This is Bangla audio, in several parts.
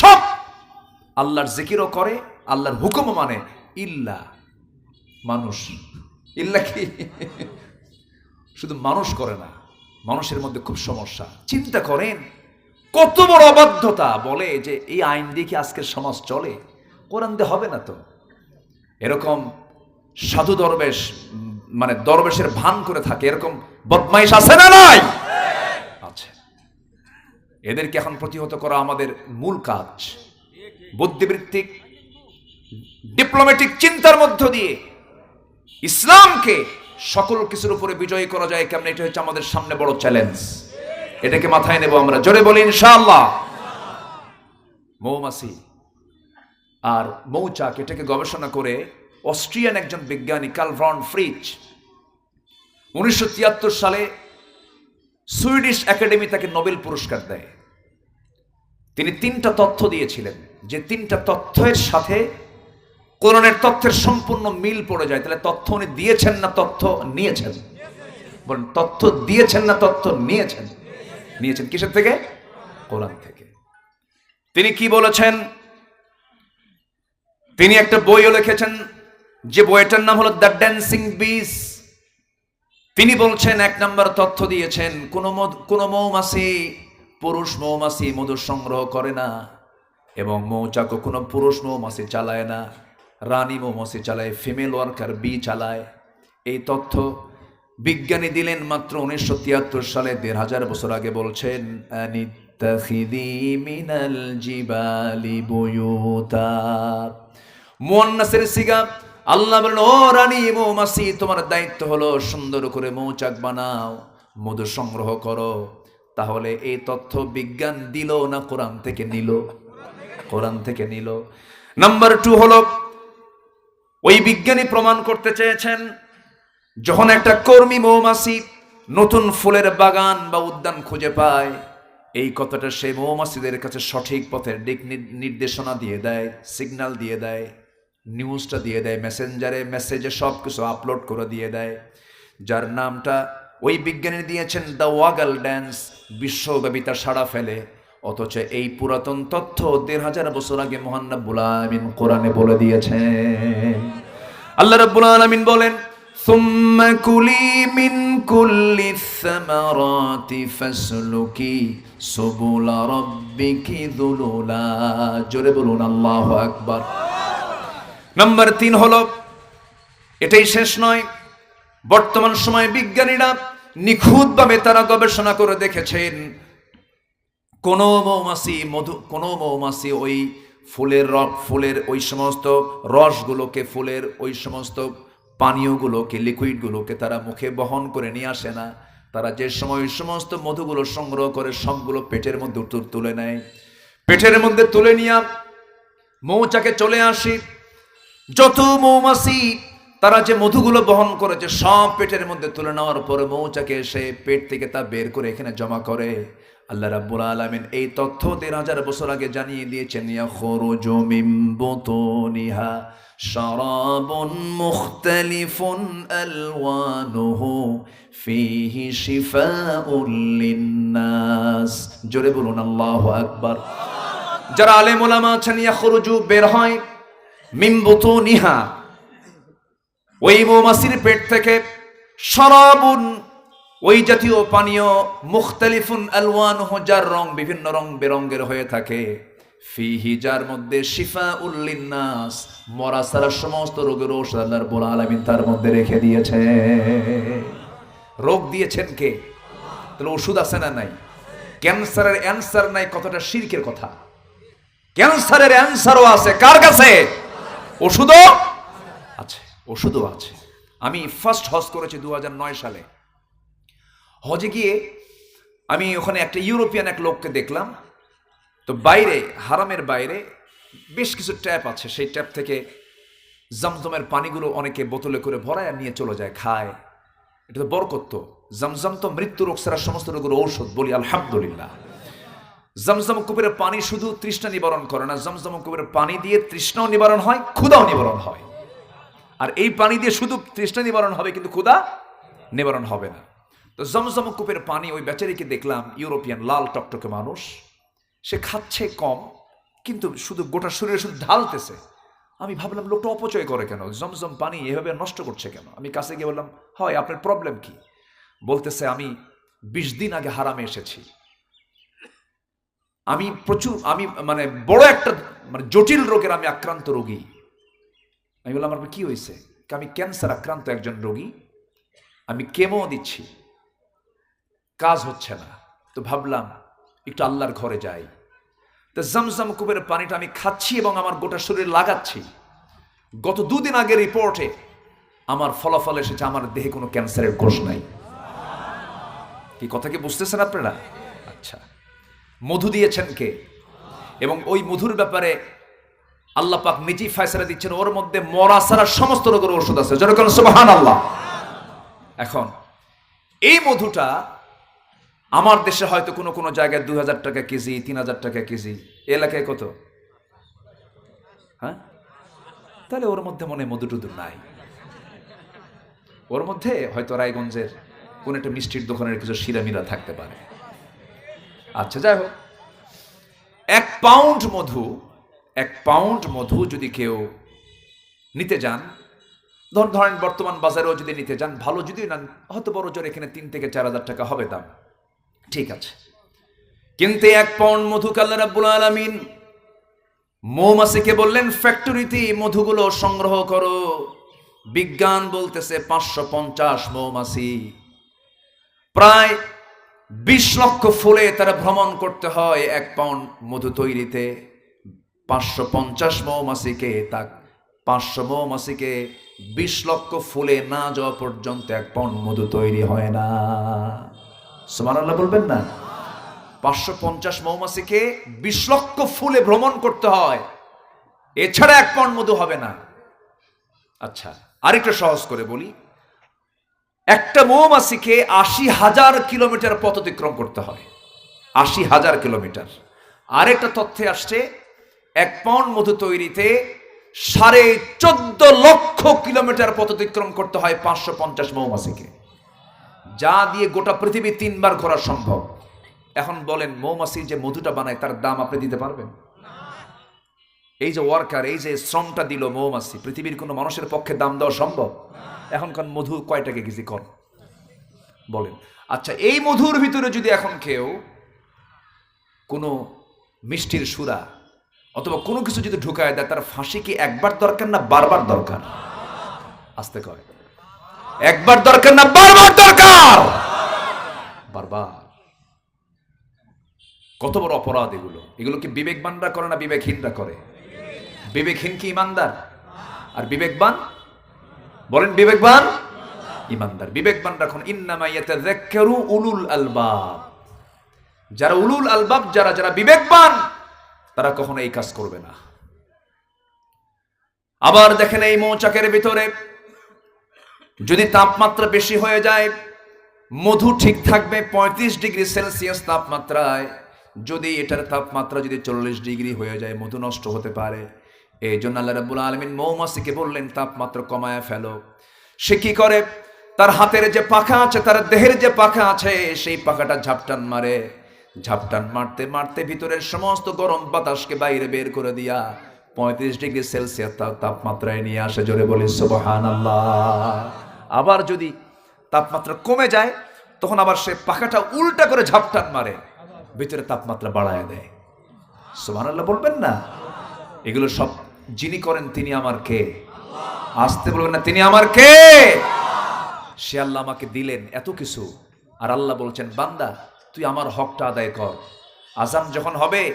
সব আল্লাহর জিকিরও করে, আল্লাহর হুকুমও মানে ইল্লা মানুষ। ইল্লা কি? শুধু মানুষ করে না, মানুষের মধ্যে খুব সমস্যা। চিন্তা করেন, কত বড় অবাধ্যতা বলে যে এই আইন দিয়ে কি আজকের সমাজ চলে? কোরআন দিয়ে হবে না তো। এরকম সাধু দরবেশ মানে দরবেশের ভান করে থাকে, এরকম বদমাইশ আছে না নাই? এদেরকে এখন প্রতিহত করা আমাদের মূল কাজ। বুদ্ধিবৃত্তিক ডিপ্লোম্যাটিক চিন্তার মধ্য দিয়ে ইসলামকে সকল কিছুর উপরে বিজয়ী করা যায় কেমন? এটা হচ্ছে আমাদের সামনে বড় চ্যালেঞ্জ এটাকে মাথায় নেব আমরা। জোরে বলি, ইনশাআল্লাহ। মৌমাছি আর মৌচাক এটাকে গবেষণা করে অস্ট্রিয়ান একজন বিজ্ঞানী কালভ্রন ফ্রিজ উনিশশো তিয়াত্তর সালে সুইডিশ একাডেমি তাকে নোবেল পুরস্কার দেয়। তিনি তিনটা তথ্য দিয়েছিলেন। যে তিনটা তথ্যের সাথে কোরআনের তথ্যের সম্পূর্ণ মিল পড়ে যায়। তাহলে তথ্য উনি দিয়েছেন না তথ্য নিয়েছেন? বলেন, তথ্য দিয়েছেন না তথ্য নিয়েছেন? নিয়েছেন কিসের থেকে? কোরআন থেকে। তিনি কি বলেছেন? তিনি একটা বইও লিখেছেন, যে বইটার নাম হলো দ্য ড্যান্সিং বিস। তিনি বলছেন, এক নম্বর তথ্য দিয়েছেন, কোন কোন মৌমাছি পুরুষ মৌমাছি মধু সংগ্রহ করে না এবং মৌচাকও কোনো পুরুষ মৌমাছি চালায় না, রানী মৌমাছি চালায় ফিমেল ওয়ার্কার বি চালায়। এই তথ্য বিজ্ঞানী দিলেন মাত্র উনিশশো তিয়াত্তর সালে, দেড় হাজার বছর আগে বলছেন মিনাল জিবালি বুয়ুতা। সিগা, আল্লাহ বললেন ও রানী মৌমাছি, তোমার দায়িত্ব হলো সুন্দর করে মৌচাক বানাও, মধু সংগ্রহ করো। তাহলে এই তথ্য বিজ্ঞান দিল না কোরআন থেকে নিল? কোরআন থেকে নিল। নাম্বার টু হলো, ওই বিজ্ঞানী প্রমাণ করতে চেয়েছেন, যখন একটা কর্মী মৌমাছি নতুন ফুলের বাগান বা উদ্যান খুঁজে পায়, এই কথাটা সেই মৌমাছিদের কাছে সঠিক পথের দিক নির্দেশনা দিয়ে দেয়, সিগন্যাল দিয়ে দেয়, নিউজটা দিয়ে দেয়, মেসেঞ্জারে মেসেজে সব কিছু আপলোড করে দিয়ে দেয়। যার নামটা ওই বিজ্ঞানী দিয়েছেন দ্য ওয়াগাল ড্যান্স। বিশ্বব্যাপী তা সাড়া ফেলে অথচ এই পুরাতন তথ্য দেড় হাজার বছর আগে মোহান্নবুল আমিন কোরআনে বলে দিয়েছেন আল্লাহ রাব্বুল আলামিন বলেন ثم كلي من كل الثمرات فاسلكي سبل ربك ذللا জোরে বলুন আল্লাহু আকবার নাম্বার তিন হলো এটাই শেষ নয় বর্তমান সময়ে বিজ্ঞানীরা নিখুঁতভাবে তারা গবেষণা করে দেখেছেন, কোন মৌমাছি মধু, কোন মৌমাছি ওই ফুলের ফুলের ওই সমস্ত রসগুলোকে, ফুলের ওই সমস্ত পানীয়গুলোকে, লিকুইডগুলোকে তারা মুখে বহন করে নিয়ে আসে না। তারা যে সময় ওই সমস্ত মধুগুলো সংগ্রহ করে, সবগুলো পেটের মধ্যে তুলে নেয়। পেটের মধ্যে তুলে নিয়ে মৌচাকে চলে আসি। যত মৌমাছি তারা যে মধুগুলো বহন করেছে সব পেটের মধ্যে তুলে নেওয়ার পরে মৌচাকে এসে পেট থেকে তা বের করে এখানে জমা করে। আল্লাহ রাব্বুল আলামিন এই তথ্য দেড় হাজার বছর আগে জানিয়ে দিয়েছেন, ইয়াখরুজু মিন বুতুনিহা শারাবুন মুখতালিফুন আলওয়ানুহু ফীহি শিফাউল লিন্নাস। জোরে বলুন, আল্লাহু আকবার। যারা আলেম ওলামা আছেন, ইয়াখরুজু বের হয় মিম্বুতু নিহা ওই মৌমাছির পেট থেকে শরাবুন, ওই জাতীয় পানীয় মুখতালিফুন আলওয়ান যার রং বিভিন্ন রং বেরঙ্গের হয়ে থাকে। ফিহি, যার মধ্যে শিফা উল্লিন্নাস মরা সারা সমস্ত রোগের ঔষধ আল্লাহর বোলা আলামিন তার মধ্যে রেখে দিয়েছে। রোগ দিয়েছেন কে? তাহলে ওষুধ আছে না নাই? ক্যান্সারের অ্যান্সার নাই কতটা শিরকের কথা। ক্যান্সারের অ্যান্সারও আছে, কার কাছে? ওষুধও ওষুধও আছে। আমি ফার্স্ট হজ করেছি দু হাজার নয় সালে। হজে গিয়ে আমি ওখানে একটা ইউরোপিয়ান এক লোককে দেখলাম। তো বাইরে, হারামের বাইরে বেশ কিছু ট্যাপ আছে। সেই ট্যাপ থেকে জমজমের পানিগুলো অনেকে বোতলে করে ভরায় আর নিয়ে চলে যায়, খায়। এটা তো বরকত্ব জমজম তো মৃত্যু রোগ সারা সমস্ত রোগের ঔষধ বলি, আলহামদুলিল্লাহ। জমজম কুবের পানি শুধু তৃষ্ণা নিবারণ করে না, জমজম কুবের পানি দিয়ে তৃষ্ণাও নিবারণ হয় ক্ষুদাও নিবারণ হয়। আর এই পানি দিয়ে শুধু তৃষ্ণা নিবারণ হবে, কিন্তু ক্ষুদা নিবারণ হবে না। তো জমজম কূপের পানি ওই বেচারিকে দেখলাম, ইউরোপিয়ান লাল টকটকে মানুষ। সে খাচ্ছে কম, কিন্তু শুধু গোটা শরীরে শুধু ঢালতেছে। আমি ভাবলাম, লোকটা অপচয় করে কেন? জমজম পানি এভাবে নষ্ট করছে কেন? আমি কাছে গিয়ে বললাম, হয়, আপনার প্রবলেম কি? বলতেছে, আমি বিশ দিন আগে হারামে এসেছি। আমি প্রচুর, আমি মানে বড় একটা মানে জটিল রোগের আমি আক্রান্ত রোগী। আমি বললাম, আমার কি হয়েছে? আমি ক্যান্সার আক্রান্ত একজন রোগী। আমি কেমো দিচ্ছি। কাজ হচ্ছে না। তো ভাবলাম, একটু আল্লাহর ঘরে যাই। তো জমজম কুবের পানিটা আমি খাচ্ছি এবং আমার গোটা শরীরে লাগাচ্ছি। গত দুদিন আগে রিপোর্টে আমার ফলাফল এসেছে, আমার দেহে কোনো ক্যান্সারের কোষ নাই। কি কথা কি বুঝতেছেন আপনারা? আচ্ছা। মধু দিয়েছেন কে? এবং ওই মধুর ব্যাপারে আল্লাহ পাক নিজেই ফয়সালা দিচ্ছেন, ওর মধ্যে মরা সারা সমস্ত রোগের ওষুধ আছে। যেরকম সুবহান আল্লাহ এখন, এই মধুটা আমার দেশে হয়তো কোনো কোনো জায়গায় দু হাজার টাকা কেজি, তিন হাজার টাকা কেজি। এলাকায় কত? হ্যাঁ? তাহলে ওর মধ্যে মনে মধু টুধু নাই। ওর মধ্যে হয়তো রায়গঞ্জের কোন একটা মিষ্টির দোকানের কিছু শিরামিরা থাকতে পারে। আচ্ছা যাই হোক। এক পাউন্ড মধু এক পাউন্ড মধু যদি কেউ নিতে যান, ধর, ধরেন বর্তমান বাজারেও যদি নিতে যান, ভালো যদি নেন হয়তো বড় জোর এখানে তিন থেকে চার হাজার টাকা হবে দাম। ঠিক আছে। কিন্তু এক পাউন্ড মধু কাল্লা রাব্বুল আলামিন মৌমাছিকে বললেন ফ্যাক্টরিতে মধুগুলো সংগ্রহ করো। বিজ্ঞান বলতেছে, পাঁচশো পঞ্চাশ মৌমাছি। প্রায় বিশ লক্ষ ফুলে তারা ভ্রমণ করতে হয় এক পাউন্ড মধু তৈরিতে। পাঁচশো পঞ্চাশ মৌমাছিকে তা পাঁচশো মৌমাছিকে বিশ লক্ষ ফুলে না যাওয়া পর্যন্ত এক পাউন্ড মধু তৈরি হয় না। সুমান আল্লাহ বলবেন না? পাঁচশো পঞ্চাশ মৌমাছিকে বিশ লক্ষ ফুলে ভ্রমণ করতে হয়, এছাড়া এক পাউন্ড মধু হবে না। আচ্ছা আরেকটা সহজ করে বলি, একটা মৌমাছিকে আশি হাজার কিলোমিটার পথ অতিক্রম করতে হয়, আশি হাজার কিলোমিটার। আরেকটা তথ্যে আসছে এক পাউন্ড মধু তৈরিতে সাড়ে চোদ্দ লক্ষ কিলোমিটার পথ অতিক্রম করতে হয় পাঁচশো পঞ্চাশ মৌমাছিকে। যা দিয়ে গোটা পৃথিবী তিনবার ঘোরা সম্ভব। এখন বলেন, মৌমাছি যে মধুটা বানায়, তার দাম আপনি দিতে পারবেন? এই যে ওয়ার্কার এই যে শ্রমটা দিল মৌমাছি, পৃথিবীর কোনো মানুষের পক্ষে দাম দেওয়া সম্ভব? এখনকার মধু কয় টাকা কেজি কর বলেন। আচ্ছা এই মধুর ভিতরে যদি এখন কেউ কোনো মিষ্টির সুরা অথবা কোনো কিছু যদি ঢুকায় দেয়, তার ফাঁসি কি একবার দরকার না বারবার দরকার? আসতে কয়। একবার দরকার না বারবার দরকার! বারবার। কত বড় অপরাধ এগুলো। এগুলো কি বিবেকবানরা করে না বিবেকহীনরা করে? বিবেকহীন কি ইমানদার? আর বিবেকবান? বলেন বিবেকবান? ইমানদার। বিবেকবান রাখুন ইন্নামা ইয়াতাযাক্কারু উলুল আলবাব। যারা উলুল আলবাব, যারা যারা বিবেকবান তারা কখনো এই কাজ করবে না। আবার দেখেন এই মৌচাকের ভিতরে যদি তাপমাত্রা বেশি হয়ে যায়, মধু ঠিক থাকবে পঁয়ত্রিশ ডিগ্রি সেলসিয়াস তাপমাত্রায়। যদি এটার তাপমাত্রা যদি চল্লিশ ডিগ্রি হয়ে যায়, মধু নষ্ট হতে পারে। এই জন্য আল্লাহ রাব্বুল আলমিন মৌমাছিকে বললেন, তাপমাত্রা কমায় ফেলো। সে কি করে? তার হাতের যে পাখা আছে, তার দেহের যে পাখা আছে, সেই পাখাটা ঝাপটান মারে। ঝাপটান মারতে মারতে ভিতরের সমস্ত গরম বাতাসকে বাইরে বের করে দিয়া পঁয়ত্রিশ ডিগ্রি সেলসিয়াস তাপ- তাপমাত্রায় নিয়ে আসে, জোরে বলি সুবহান আবার যদি তাপমাত্রা কমে যায়, তখন আবার সে পাখাটা উল্টা করে ঝাপটান মারে, ভিতরে তাপমাত্রা বাড়ায় দেয়। সুবহান আল্লাহ বলবেন না? এগুলো সব যিনি করেন তিনি আমার কে? আসতে বলবেন না, তিনি আমার কে? সে আল্লাহ আমাকে দিলেন এত কিছু, আর আল্লাহ বলছেন, বান্দা তুই আমার হকটা আদায় কর। আজান যখন হবে,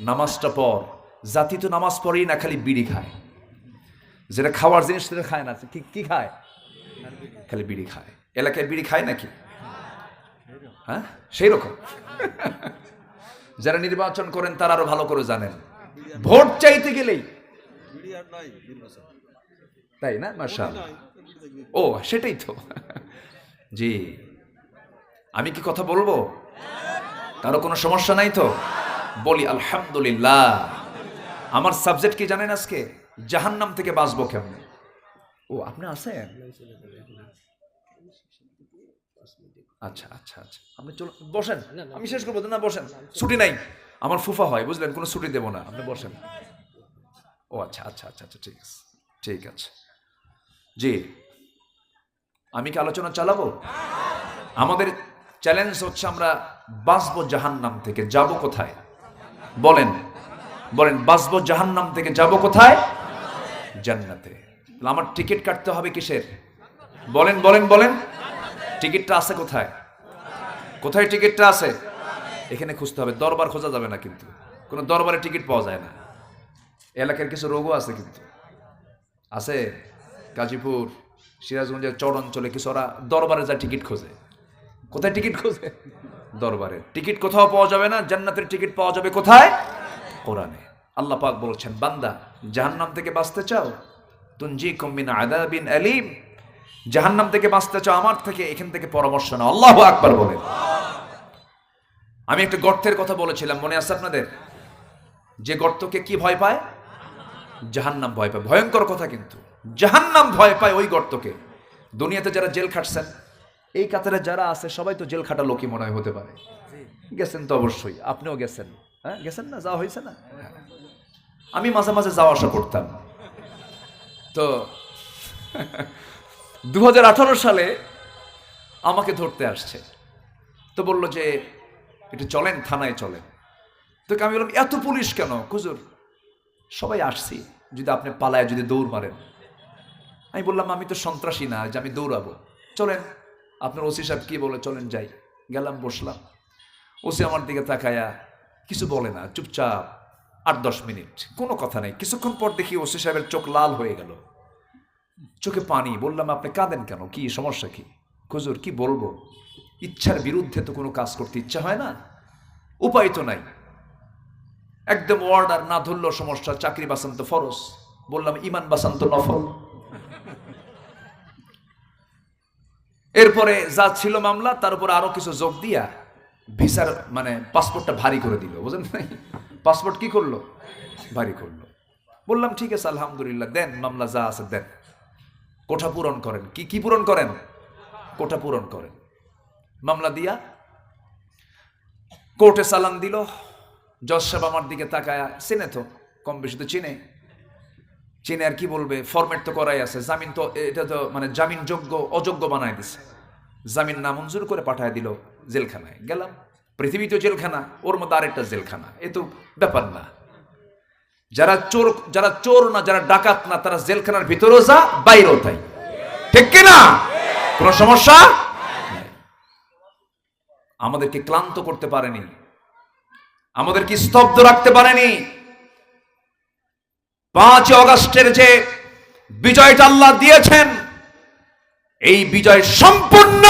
নামাজটা পর জাতি তো নামাজ পড়েই না, খালি বিড়ি খায়। যেটা খাওয়ার জিনিস সেটা খায় না কি কি খায়? খালি বিড়ি খায়। এলাকায় বিড়ি খায় নাকি? হ্যাঁ? সেই রকম যারা নির্বাচন করেন, তারা আরও ভালো করে জানেন। ভোট চাইতে গেলেই। তাই না? মার্শাল ও, সেটাই তো। জি। আমি কি কথা বলব? কারও কোনো সমস্যা নাই তো? বলি, আলহামদুলিল্লাহ। আমার সাবজেক্ট কি জানেন আজকে? জাহান্নাম থেকে বাঁচবো কেমনে? ও, আপনি আছেন? আচ্ছা আচ্ছা আচ্ছা। আপনি চলো, বসেন। আমি শেষ করব, না, বসেন। ছুটি নাই। আমার ফুফা হয়, বুঝলেন? কোনো ছুটি দেবো না। আপনি বসেন। ও আচ্ছা আচ্ছা আচ্ছা আচ্ছা ঠিক আছে ঠিক আছে। জি। আমি কি আলোচনা চালাবো? আমাদের চ্যালেঞ্জ হচ্ছে আমরা বাঁচবো জাহান্নাম থেকে, যাব কোথায়? বলেন বলেন, বাঁচবো জাহান্নাম থেকে যাব কোথায়? জান্নাতে। আমার টিকিট কাটতে হবে কিসের? বলেন বলেন বলেন। টিকিটটা আছে কোথায়? কোথায় টিকিটটা আছে? এখানে খুঁজতে হবে, দরবার খোঁজা যাবে না কিন্তু। কোনো দরবারে টিকিট পাওয়া যায় না। এলাকার কিছু রোগও আছে কিন্তু। আছে গাজীপুর, সিরাজগঞ্জের চর অঞ্চলে কিছু ওরা দরবারে যা টিকিট খোঁজে। কোথায় টিকিট খোঁজে? দরবারে। টিকিট কোথাও পাওয়া যাবে না, জান্নাতের টিকিট পাওয়া যাবে কোথায়? কোরআনে। আল্লাহ পাক বলছেন, বান্দা, জাহান্নাম থেকে বাঁচতে চাও? তুনজি কম্বিন আদাবিন আলিম। জাহান্নাম থেকে বাঁচতে চাও আমার থেকে, এখান থেকে পরামর্শ না আল্লাহ আকবার বলেন। আমি একটা গর্তের কথা বলেছিলাম, মনে আছে আপনাদের? যে গর্তকে কি ভয় পায়? জাহান্নাম ভয় পায়। ভয়ঙ্কর কথা কিন্তু। জাহান্নাম ভয় পায় ওই গর্তকে। দুনিয়াতে যারা জেল খাটছেন এই কাতারে যারা আছে সবাই তো জেল খাটা লোকই মনে হয় হতে পারে। গেছেন তো অবশ্যই আপনিও গেছেন। হ্যাঁ গেছেন না? যাওয়া হয়েছে না। আমি মাঝে মাঝে যাওয়া আসা করতাম। তো দু হাজার আঠারো সালে আমাকে ধরতে আসছে। তো বলল যে একটু চলেন থানায় চলেন। তো আমি বললাম এত পুলিশ কেন? খুজুর সবাই আসছি। যদি আপনি পালায় যদি দৌড় মারেন। আমি বললাম আমি তো সন্ত্রাসী না যে আমি দৌড়াবো। চলেন। আপনার ওসি সাহেব কি বলে, চলেন যাই। গেলাম, বসলাম। ওসি আমার দিকে তাকায়া কিছু বলে না, চুপচাপ আট দশ মিনিট, কোনো কথা নেই। কিছুক্ষণ পর দেখি ওসি সাহেবের চোখ লাল হয়ে গেল। চোখে পানি, বললাম, আপনি কাঁদেন কেন? কি সমস্যা কি? খুজুর কি বলব? ইচ্ছার বিরুদ্ধে তো কোনো কাজ করতে ইচ্ছা হয় না। উপায় তো নাই। একদম অর্ডার না ধরলেও সমস্যা, চাকরি বাসান্ত ফরস বললাম, ইমান বাসান্ত নফল। এরপরে যা ছিল মামলা, তার উপর আরও কিছু যোগ দিয়া ভিসার মানে পাসপোর্টটা ভারী করে দিল, বুঝলেন? নাই পাসপোর্ট কি করল? ভারী করল। বললাম, ঠিক আছে, আলহামদুলিল্লাহ, দেন, মামলা যা আছে দেন। কোঠা পূরণ করেন। কি কি পূরণ করেন? কোঠা পূরণ করেন। মামলা দিয়া কোর্টে সালাম দিল। জজ সাহেব আমার দিকে তাকায়, চিনে তো, কম বেশি তো চিনে। চিনে আর কি বলবে ফরম্যাট তো করাই আছে। জামিন তো, এটা তো মানে জামিন যোগ্য, অযোগ্য বানায় দিছে। জামিন না মঞ্জুর করে পাঠায় দিল জেলখানায়। গেলাম, পৃথিবী তো জেলখানা, ওর মধ্যে আরেকটা জেলখানা। এ তো ব্যাপার না। যারা চোর যারা চোর না, যারা ডাকাত না, তারা জেলখানার ভিতরেও যা, বাইরেও তাই। ঠিক কিনা কোনো সমস্যা? আমাদেরকে ক্লান্ত করতে পারেনি। আমাদেরকে স্তব্ধ রাখতে পারেনি। পাঁচ অগস্টের যে বিজয়টা আল্লাহ দিয়েছেন, এই বিজয় সম্পূর্ণ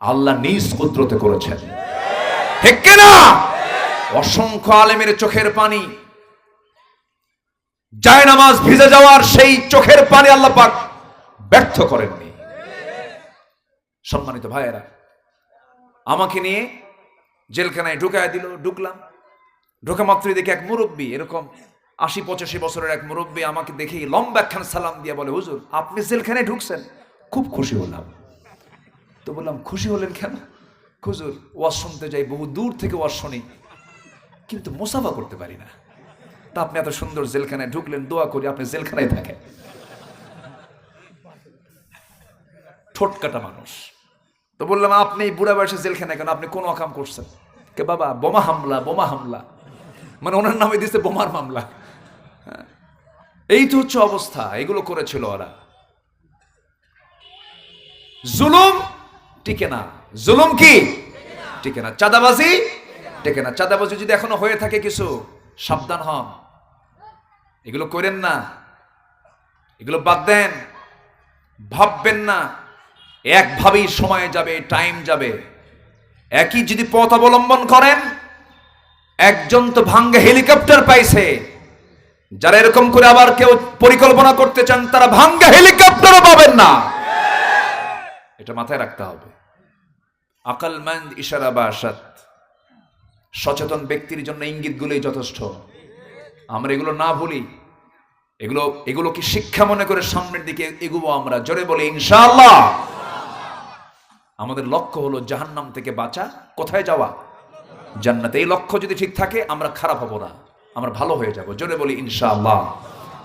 আল্লাহ নিজ কুদরতে করেছেন। ঠিক কিনা? অসংখ্য আলেমের চোখের পানি যায় নামাজ ভিজে যাওয়ার সেই চোখের পানি আল্লাহ পাক ব্যর্থ করেননি। সম্মানিত ভাইয়েরা, আমাকে নিয়ে জেলখানায় ঢুকায় দিল, ঢুকলাম। ঢোকা মাত্রই দেখে এক মুরব্বী এরকম আশি, পঁচাশি বছরের এক মুরব্বী আমাকে দেখেই লম্বা একখান সালাম দিয়ে বলে, হুজুর, আপনি জেলখানে ঢুকছেন? খুব খুশি হলাম। তো বললাম, খুশি হলেন কেন? হুজুর, ওয়াজ শুনতে যাই, বহু দূর থেকে ওয়াজ শুনি, কিন্তু মোসাফা করতে পারি না। তা আপনি এত সুন্দর জেলখানায় ঢুকলেন, দোয়া করি আপনি জেলখানায় থাকেন। ঠোঁট কাটা মানুষ। তো বললাম, আপনি বুড়া বয়সে জেলখানায় কেন? আপনি কোন অকাম করছেন? কে বাবা, বোমা হামলা বোমা হামলা। মানে ওনার নামে দিচ্ছে বোমার মামলা। হ্যাঁ। এই তো হচ্ছে অবস্থা, এগুলো করেছিল ওরা। জুলুম টিকে না। জুলুম কি? টিকে না। চাঁদাবাজি? টিকে না। চাঁদাবাজি যদি এখনও হয়ে থাকে কিছু, সাবধান হন। এগুলো করেন না। এগুলো বাদ দেন। ভাববেন না। একভাবেই সময় যাবে টাইম যাবে। একই যদি পথ অবলম্বন করেন, একজন তো ভাঙ্গে হেলিকপ্টার পাইছে। যারা এরকম করে আবার কেউ পরিকল্পনা করতে চান, তারা ভাঙ্গা হেলিকপ্টারও পাবেন না। এটা মাথায় রাখতে হবে। আকালমন্দ ইশারা বা আসাদ সচেতন ব্যক্তির জন্য ইঙ্গিতগুলোই যথেষ্ট। আমরা এগুলো না ভুলি, এগুলো এগুলো কি শিক্ষা মনে করে সামনের দিকে এগুবো আমরা, জোরে বলি ইনশাআল্লাহ। আমাদের লক্ষ্য হলো জাহান্নাম থেকে বাঁচা, কোথায় যাওয়া? জান্নাতে এই লক্ষ্য যদি ঠিক থাকে, আমরা খারাপ হব না। আমরা ভালো হয়ে যাব। জোরে বলি, ইনশাআল্লাহ।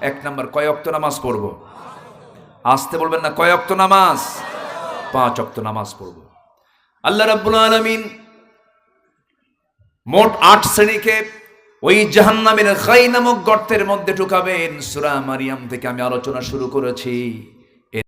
এক নম্বর, কয় অক্ত নামাজ পড়ব? আসতে বলবেন না, কয় অক্ত নামাজ? পাঁচ অক্ত নামাজ পড়ব। আল্লাহ রাব্বুল আলামিন মোট আট শ্রেণীকে ওই জাহান্নামের খাই নামক গর্তের মধ্যে ঢুকাবেন। সূরা মারিয়াম থেকে আমি আলোচনা শুরু করেছি।